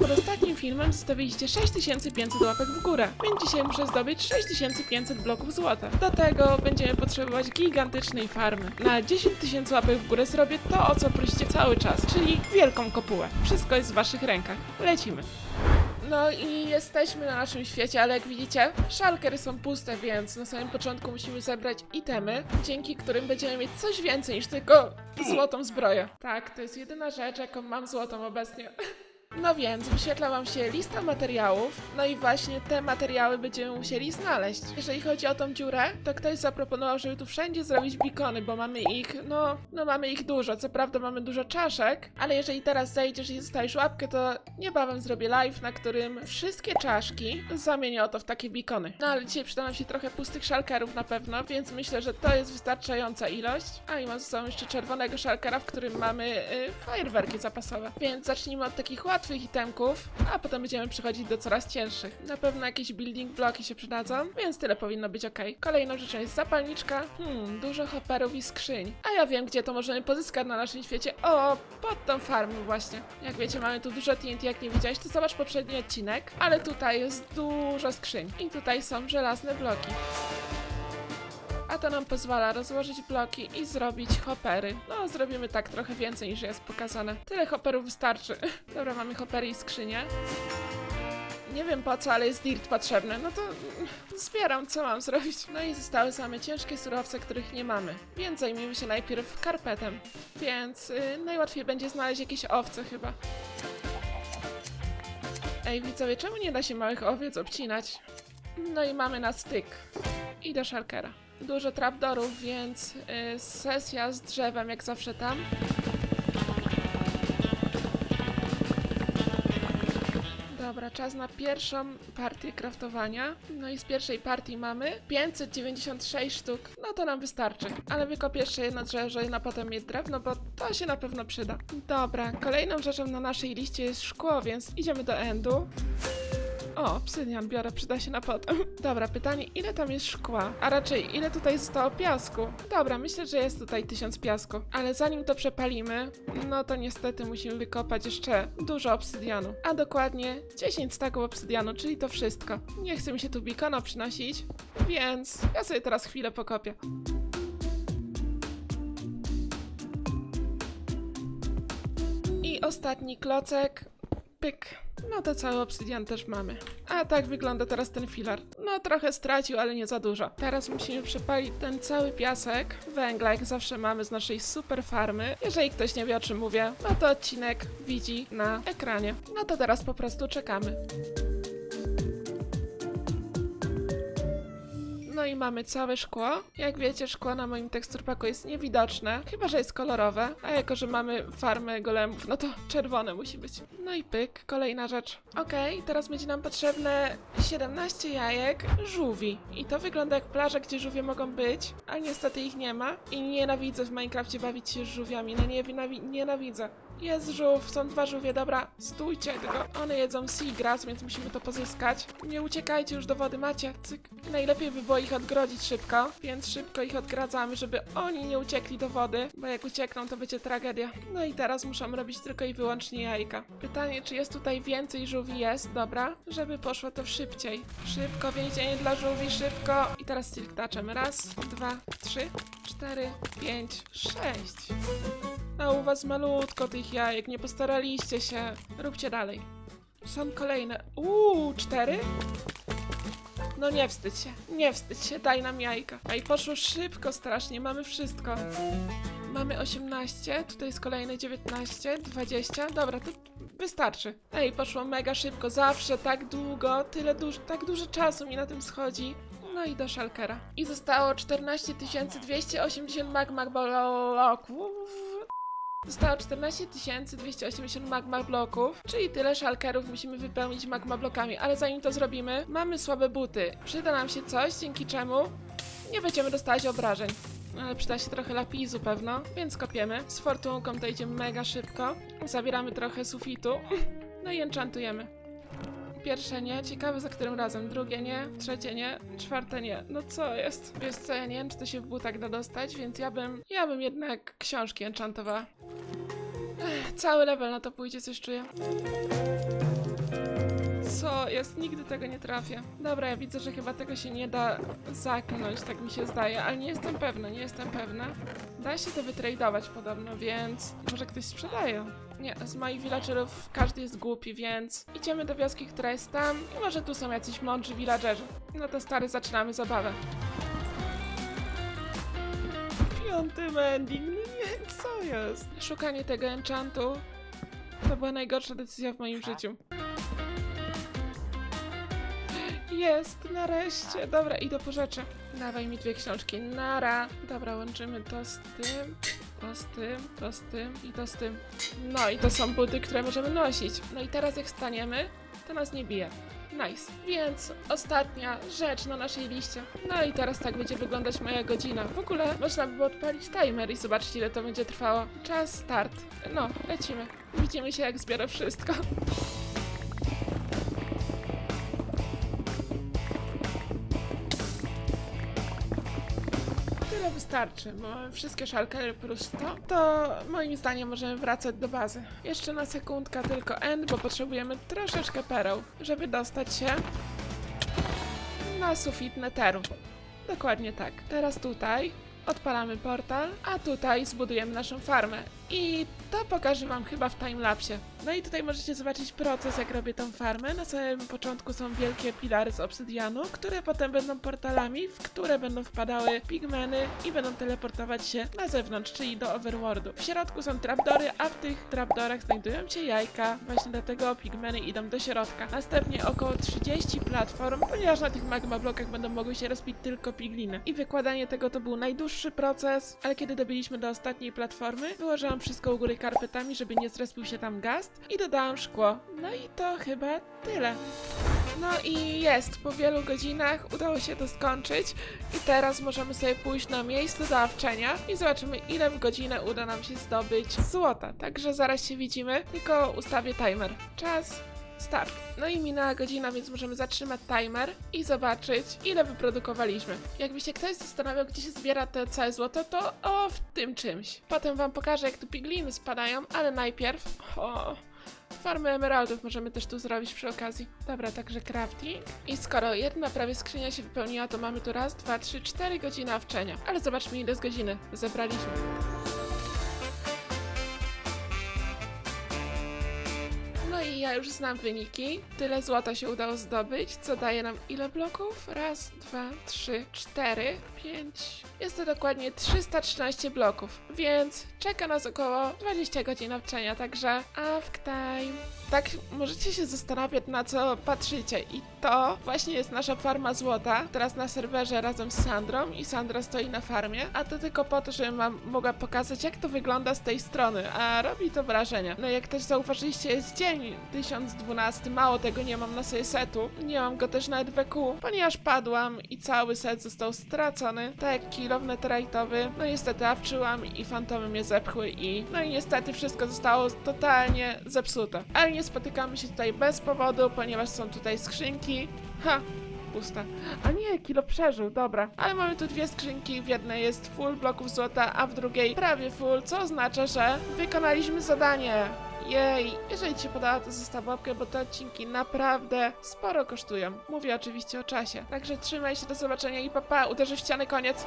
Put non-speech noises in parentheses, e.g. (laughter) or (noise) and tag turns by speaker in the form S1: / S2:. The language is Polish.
S1: Pod ostatnim filmem zostawiliście 6500 łapek w górę, więc dzisiaj muszę zdobyć 6500 bloków złota. Do tego będziemy potrzebować gigantycznej farmy. Na 10 tysięcy łapek w górę zrobię to, o co prosicie cały czas, czyli wielką kopułę. Wszystko jest w waszych rękach. Lecimy. No i jesteśmy na naszym świecie, ale jak widzicie, szalkery są puste, więc na samym początku musimy zebrać itemy, dzięki którym będziemy mieć coś więcej niż tylko złotą zbroję. Tak, to jest jedyna rzecz, jaką mam złotą obecnie. (laughs) No więc wyświetla wam się lista materiałów, no i właśnie te materiały będziemy musieli znaleźć. Jeżeli chodzi o tą dziurę, to ktoś zaproponował, żeby tu wszędzie zrobić bikony, bo mamy ich, no, no mamy ich dużo. Co prawda mamy dużo czaszek, ale jeżeli teraz zejdziesz i zostawisz łapkę, to niebawem zrobię live, na którym wszystkie czaszki zamienię oto w takie bikony. No ale dzisiaj przyda nam się trochę pustych szalkerów na pewno, więc myślę, że to jest wystarczająca ilość. A i mam ze sobą jeszcze czerwonego szalkera, w którym mamy y, fajerwerki zapasowe. Więc zacznijmy od takich łatwych itemków, a potem będziemy przechodzić do coraz cięższych. Na pewno jakieś building bloki się przydadzą, więc tyle powinno być ok. Kolejną rzeczą jest zapalniczka. Hmm, dużo hopperów i skrzyń. A ja wiem, gdzie to możemy pozyskać na naszym świecie. O, pod tą farmą właśnie. Jak wiecie, mamy tu dużo TNT, jak nie widziałeś, to zobacz poprzedni odcinek. Ale tutaj jest dużo skrzyń. I tutaj są żelazne bloki. A to nam pozwala rozłożyć bloki i zrobić hoppery. No, zrobimy tak trochę więcej niż jest pokazane. Tyle hopperów wystarczy. (laughs) Dobra, mamy hoppery i skrzynie. Nie wiem po co, ale jest dirt potrzebny. No to (laughs) zbieram, co mam zrobić. No i zostały same ciężkie surowce, których nie mamy. Więc zajmijmy się najpierw karpetem. Więc y, najłatwiej będzie znaleźć jakieś owce chyba. Ej, widzowie, czemu nie da się małych owiec obcinać? No i mamy na styk. I do szalkera. Dużo trapdorów, więc y, sesja z drzewem jak zawsze tam. Dobra, czas na pierwszą partię kraftowania. No i z pierwszej partii mamy 596 sztuk. No to nam wystarczy. Ale wykopię jeszcze jedno drzewo, żeby na potem mieć drewno, bo to się na pewno przyda. Dobra, kolejną rzeczą na naszej liście jest szkło, więc idziemy do endu. O, obsydian biorę, przyda się na potem. (laughs) Dobra, pytanie, ile tam jest szkła? A raczej, ile tutaj zostało piasku? Dobra, myślę, że jest tutaj tysiąc piasku. Ale zanim to przepalimy, no to niestety musimy wykopać jeszcze dużo obsydianu. A dokładnie 10 staków obsydianu, czyli to wszystko. Nie chce mi się tu bikona przynosić, więc ja sobie teraz chwilę pokopię. I ostatni klocek. Pyk. No to cały obsydian też mamy. A tak wygląda teraz ten filar. No trochę stracił, ale nie za dużo. Teraz musimy przepalić ten cały piasek węgla, jak zawsze mamy z naszej super farmy. Jeżeli ktoś nie wie o czym mówię, no to odcinek widzi na ekranie. No to teraz po prostu czekamy. No i mamy całe szkło. Jak wiecie, szkło na moim teksturpaku jest niewidoczne, chyba że jest kolorowe, a jako, że mamy farmę golemów, no to czerwone musi być. No i pyk, kolejna rzecz. Okej, teraz będzie nam potrzebne 17 jajek żółwi. I to wygląda jak plaża, gdzie żółwie mogą być, ale niestety ich nie ma. I nienawidzę w Minecrafcie bawić się żółwiami, no nie, nienawi- nienawidzę. Jest żółw, są dwa żółwie, dobra, stójcie, tylko one jedzą seagrass, więc musimy to pozyskać. Nie uciekajcie już do wody, macie, cyk. Najlepiej by było ich odgrodzić szybko, więc szybko ich odgradzamy, żeby oni nie uciekli do wody, bo jak uciekną, to będzie tragedia. No i teraz muszą robić tylko i wyłącznie jajka. Pytanie, czy jest tutaj więcej żółwi? Jest, dobra, żeby poszło to szybciej. Szybko, więzienie dla żółwi, szybko. I teraz silk. Raz, dwa, trzy, cztery, pięć, sześć. A u was malutko tych jajek, nie postaraliście się. Róbcie dalej. Są kolejne. Uuu, cztery? No nie wstydź się, nie wstydź się, daj nam jajka. I poszło szybko strasznie, mamy wszystko. Mamy 18, tutaj jest kolejne 19, 20, dobra, to wystarczy. Ej, poszło mega szybko, zawsze tak długo, tyle dużo, tak dużo czasu mi na tym schodzi. No i do szalkera. I zostało 14 280 magma bloków. Zostało 14 280 magma bloków, czyli tyle szalkerów musimy wypełnić magma blokami, ale zanim to zrobimy, mamy słabe buty. Przyda nam się coś, dzięki czemu nie będziemy dostawać obrażeń. Ale przyda się trochę lapisu pewno, więc kopiemy. Z fortunką to idzie mega szybko. Zabieramy trochę sufitu. (laughs) No i enchantujemy. Pierwsze nie, ciekawe za którym razem. Drugie nie, trzecie nie, czwarte nie. No co jest? Wiesz co, ja nie wiem, czy to się w butach da dostać, więc ja bym, ja bym jednak książki enchantowała. Ech, cały level na to pójdzie, coś czuję. jest? Nigdy tego nie trafię. Dobra, ja widzę, że chyba tego się nie da zaklnąć, tak mi się zdaje, ale nie jestem pewna, nie jestem pewna. Da się to wytradować podobno, więc może ktoś sprzedaje. Nie, z moich villagerów każdy jest głupi, więc idziemy do wioski, która jest tam i może tu są jacyś mądrzy villagerzy. No to stary, zaczynamy zabawę. Piąty mending, no nie, co jest? Szukanie tego enchantu to była najgorsza decyzja w moim życiu. Jest, nareszcie. Dobra, idę po rzeczy. Dawaj mi dwie książki. Nara. Dobra, łączymy to z tym, to z tym, to z tym i to z tym. No i to są buty, które możemy nosić. No i teraz jak staniemy, to nas nie bije. Nice. Więc ostatnia rzecz na naszej liście. No i teraz tak będzie wyglądać moja godzina. W ogóle można by było odpalić timer i zobaczyć ile to będzie trwało. Czas start. No, lecimy. Widzimy się jak zbiorę wszystko. Wystarczy, bo wszystkie szalkery plus to, to moim zdaniem możemy wracać do bazy. Jeszcze na sekundkę tylko end, bo potrzebujemy troszeczkę pereł, żeby dostać się na sufit neteru. Dokładnie tak. Teraz tutaj odpalamy portal, a tutaj zbudujemy naszą farmę. I to pokażę wam chyba w timelapsie. No i tutaj możecie zobaczyć proces, jak robię tą farmę. Na samym początku są wielkie pilary z obsydianu, które potem będą portalami, w które będą wpadały pigmeny i będą teleportować się na zewnątrz, czyli do overworldu. W środku są trapdory, a w tych trapdorach znajdują się jajka. Właśnie dlatego pigmeny idą do środka. Następnie około 30 platform, ponieważ na tych magma blokach będą mogły się rozbić tylko pigliny. I wykładanie tego to był najdłuższy proces, ale kiedy dobiliśmy do ostatniej platformy, wyłożyłam wszystko u góry karpetami, żeby nie zrespił się tam gaz i dodałam szkło. No i to chyba tyle. No i jest, po wielu godzinach udało się to skończyć i teraz możemy sobie pójść na miejsce do i zobaczymy ile w godzinę uda nam się zdobyć złota. Także zaraz się widzimy, tylko ustawię timer. Czas. Start. No i minęła godzina, więc możemy zatrzymać timer i zobaczyć, ile wyprodukowaliśmy. Jakby się ktoś zastanawiał, gdzie się zbiera te całe złoto, to o w tym czymś. Potem wam pokażę, jak tu pigliny spadają, ale najpierw... O, Farmy emeraldów możemy też tu zrobić przy okazji. Dobra, także crafting. I skoro jedna prawie skrzynia się wypełniła, to mamy tu raz, dwa, trzy, cztery godziny awczenia. Ale zobaczmy ile z godziny zebraliśmy. Ja już znam wyniki. Tyle złota się udało zdobyć, co daje nam ile bloków? Raz, dwa, trzy, cztery, pięć. Jest to dokładnie 313 bloków, więc czeka nas około 20 godzin nawczenia, także AFK time. Tak, możecie się zastanawiać na co patrzycie i to właśnie jest nasza farma złota, teraz na serwerze razem z Sandrą i Sandra stoi na farmie, a to tylko po to, żebym wam mogła pokazać jak to wygląda z tej strony, a robi to wrażenie. No jak też zauważyliście jest dzień 1012, mało tego nie mam na sobie setu, nie mam go też nawet w EQ, ponieważ padłam i cały set został stracony, tak jak kilow netherite'owy, no niestety awczyłam i fantomy mnie zepchły i no i niestety wszystko zostało totalnie zepsute. Ale nie spotykamy się tutaj bez powodu, ponieważ są tutaj skrzynki. Ha! Pusta. A nie, kilo przeżył, dobra. Ale mamy tu dwie skrzynki, w jednej jest full bloków złota, a w drugiej prawie full, co oznacza, że wykonaliśmy zadanie. Jej, jeżeli Ci się podoba, to zostaw łapkę, bo te odcinki naprawdę sporo kosztują. Mówię oczywiście o czasie. Także trzymaj się, do zobaczenia i papa, uderzy w ścianę, koniec.